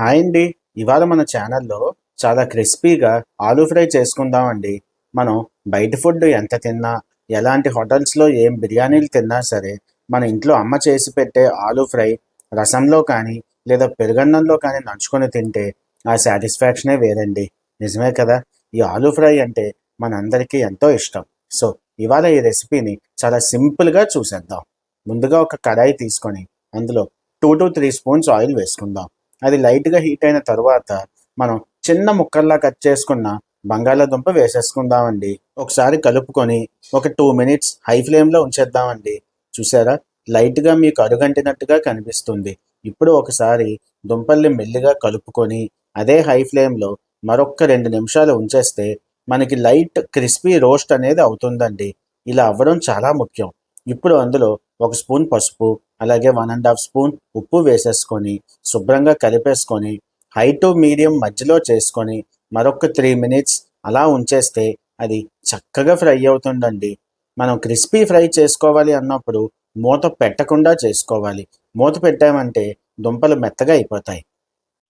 Hi అండి. ఇవాళ మన ఛానల్లో చాలా క్రిస్పీగా ఆలూ ఫ్రై చేసుకుందామండి. మనం బయట ఫుడ్ ఎంత తిన్నా ఎలాంటి హోటల్స్లో ఏం బిర్యానీలు తిన్నా సరే మన ఇంట్లో అమ్మ చేసి పెట్టే ఆలూ ఫ్రై రసంలో కానీ లేదా పెరుగన్నంలో కానీ నంచుకొని తింటే ఆ సాటిస్ఫాక్షనే వేరండి. నిజమే కదా? ఈ ఆలూ ఫ్రై అంటే మనందరికీ ఎంతో ఇష్టం. సో ఇవాళ ఈ రెసిపీని చాలా సింపుల్గా చూసేద్దాం. ముందుగా ఒక కడాయి తీసుకొని అందులో two to three spoons oil వేసుకుందాం. అది లైట్గా హీట్ అయిన తర్వాత మనం చిన్న ముక్కల్లా కట్ చేసుకున్న బంగాళాదుంప వేసేసుకుందామండి. ఒకసారి కలుపుకొని ఒక టూ మినిట్స్ హై ఫ్లేమ్లో ఉంచేద్దామండి. చూసారా? లైట్గా మీకు అరుగంటినట్టుగా కనిపిస్తుంది. ఇప్పుడు ఒకసారి దుంపల్ని మెల్లిగా కలుపుకొని అదే హై ఫ్లేమ్లో మరొక్క రెండు నిమిషాలు ఉంచేస్తే మనకి లైట్ క్రిస్పీ రోస్ట్ అనేది అవుతుందండి. ఇలా అవ్వడం చాలా ముఖ్యం. ఇప్పుడు అందులో ఒక స్పూన్ పసుపు అలాగే వన్ అండ్ హాఫ్ స్పూన్ ఉప్పు వేసేసుకొని శుభ్రంగా కలిపేసుకొని హై టు మీడియం మధ్యలో చేసుకొని మరొక త్రీ మినిట్స్ అలా ఉంచేస్తే అది చక్కగా ఫ్రై అవుతుందండి. మనం క్రిస్పీ ఫ్రై చేసుకోవాలి అన్నప్పుడు మూత పెట్టకుండా చేసుకోవాలి. మూత పెట్టామంటే దుంపలు మెత్తగా అయిపోతాయి.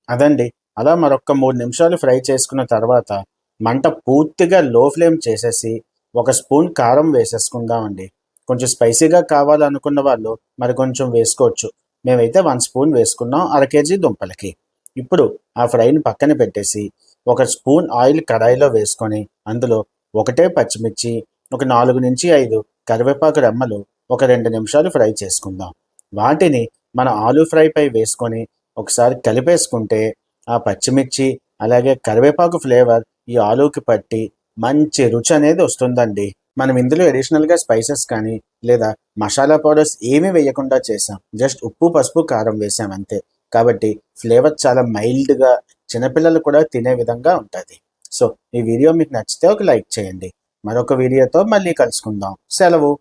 అదండి. అలా మరొక మూడు నిమిషాలు ఫ్రై చేసుకున్న తర్వాత మంట పూర్తిగా లో ఫ్లేమ్ చేసేసి ఒక స్పూన్ కారం వేసేసుకుందామండి. కొంచెం స్పైసీగా కావాలనుకున్న వాళ్ళు మరి కొంచెం వేసుకోవచ్చు. మేమైతే వన్ స్పూన్ వేసుకున్నాం అర కేజీ దుంపలకి. ఇప్పుడు ఆ ఫ్రైని పక్కన పెట్టేసి ఒక స్పూన్ ఆయిల్ కడాయిలో వేసుకొని అందులో ఒకటే పచ్చిమిర్చి ఒక నాలుగు నుంచి ఐదు కరివేపాకు రెమ్మలు ఒక రెండు నిమిషాలు ఫ్రై చేసుకుందాం. వాటిని మన ఆలూ ఫ్రైపై వేసుకొని ఒకసారి కలిపేసుకుంటే ఆ పచ్చిమిర్చి అలాగే కరివేపాకు ఫ్లేవర్ ఈ ఆలూకి పట్టి మంచి రుచి అనేది వస్తుందండి. మనం ఇందులో అడిషనల్గా స్పైసెస్ కానీ లేదా మసాలా పౌడర్స్ ఏమీ వేయకుండా చేసాం. జస్ట్ ఉప్పు పసుపు కారం వేసాం అంతే. కాబట్టి ఫ్లేవర్ చాలా మైల్డ్గా చిన్నపిల్లలు కూడా తినే విధంగా ఉంటుంది. సో ఈ వీడియో మీకు నచ్చితే ఒక లైక్ చేయండి. మరొక వీడియోతో మళ్ళీ కలుసుకుందాం. సెలవు.